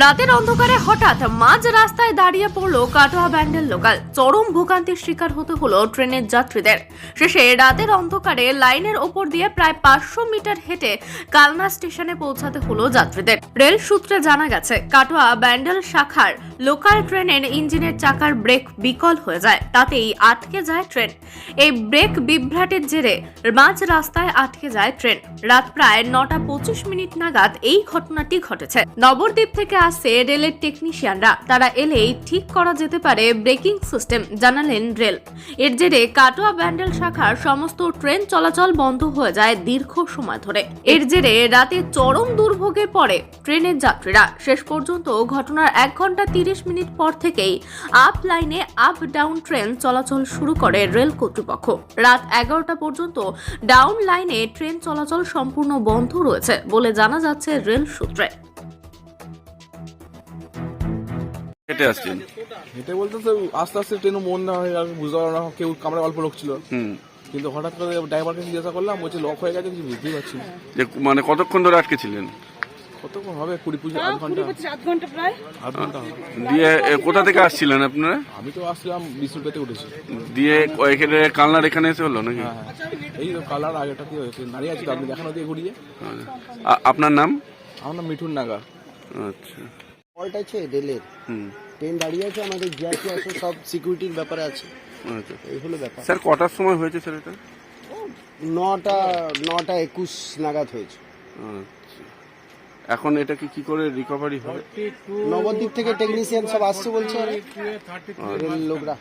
রাতের অন্ধকারে হঠাৎ মাঝ রাস্তায় দাঁড়িয়ে পড়ল কাটোয়া ব্যান্ডেল লোকাল। চরম ভোগান্তির শিকার হতে হলো ট্রেনের যাত্রীদের। শেষে রাতের অন্ধকারে লাইনের ওপর দিয়ে প্রায় পাঁচশো মিটার হেঁটে কালনা স্টেশনে পৌঁছাতে হলো যাত্রীদের। রেল সূত্রে জানা গেছে, কাটোয়া ব্যান্ডেল শাখার লোকাল ট্রেনের ইঞ্জিনের চাকার ব্রেক বিকল হয়ে যায়, তাতেই আটকে যায় ট্রেন। এই ব্রেক বিভ্রাটের জেরে মাঝ রাস্তায় আটকে যায় ট্রেন। রাত প্রায় নটা পঁচিশ মিনিট নাগাদ এই ঘটনাটি ঘটেছে। নবদ্বীপ থেকে আসছে রেলের টেকনিশিয়ানরা তারা এলেই ঠিক করা যেতে পারে ব্রেকিং সিস্টেম, জানালেন রেল। এর জেরে কাটোয়া ব্যান্ডেল শাখার সমস্ত ট্রেন চলাচল বন্ধ হয়ে যায় দীর্ঘ সময় ধরে। এর জেরে রাতে চরম দুর্ভোগে পড়ে ট্রেনের যাত্রীরা। শেষ পর্যন্ত ঘটনার এক ঘণ্টা তিরিশ মিনিট পর থেকেই আপ লাইনে আপ ডাউন ট্রেন চলাচল শুরু করে রেল কর্তৃপক্ষ। রাত এগারোটা পর্যন্ত ডাউন লাইনে ট্রেন চলাচল সম্পূর্ণ বন্ধ রয়েছে বলে জানা যাচ্ছে রেল সূত্রে। হেঁটে আসছেন হেঁটে বলতে তো আস্তে আস্তে ট্রেনও মন না হয়ে গেল বুঝতে পারলাম না কেউ কামড়ে অল্প লোক ছিল কিন্তু হঠাৎ করে ড্রাইভারকে জিজ্ঞাসা করলাম বলছে লক হয়ে গেছে কিছু বুঝতেই পারছি না। যে মানে কতক্ষণ ধরে আটকে ছিলেন? কতক্ষণ হবে? কুড়ি পুজো আধ ঘণ্টা। আধ ঘণ্টা প্রায়। আধ ঘণ্টা দিয়ে কোথা থেকে আসছিলেন আপনারা? আমি তো আসলাম বিষ্ণুপেতে উঠেছি। দিয়ে এখানে কালনার এখানে এসে হলো নাকি? হ্যাঁ হ্যাঁ। এই তো কালার আগেটা দিয়ে হয়েছে? দাঁড়িয়ে আছি তো আপনি দেখানো দিয়ে ঘুরিয়ে। আপনার নাম? আমার নাম মিঠুন নাগা। আচ্ছা। ফল্ট আছে রেলের। হুম। ট্রেন দাঁড়িয়ে আছে আমাদের জিআরপি আছে সব সিকিউরিটির ব্যাপারে আছে। আচ্ছা। এই হলো ব্যাপার। স্যার কটার সময় হয়েছে স্যার এটা নটা নটা একুশ নাগাদ হয়েছে। আচ্ছা। এখন এটা কি কি করে রিকভারি হবে? নবদ্বীপ থেকে টেকনিশিয়ান সব আসছে বলছে। ওরা। রেল লোকরা।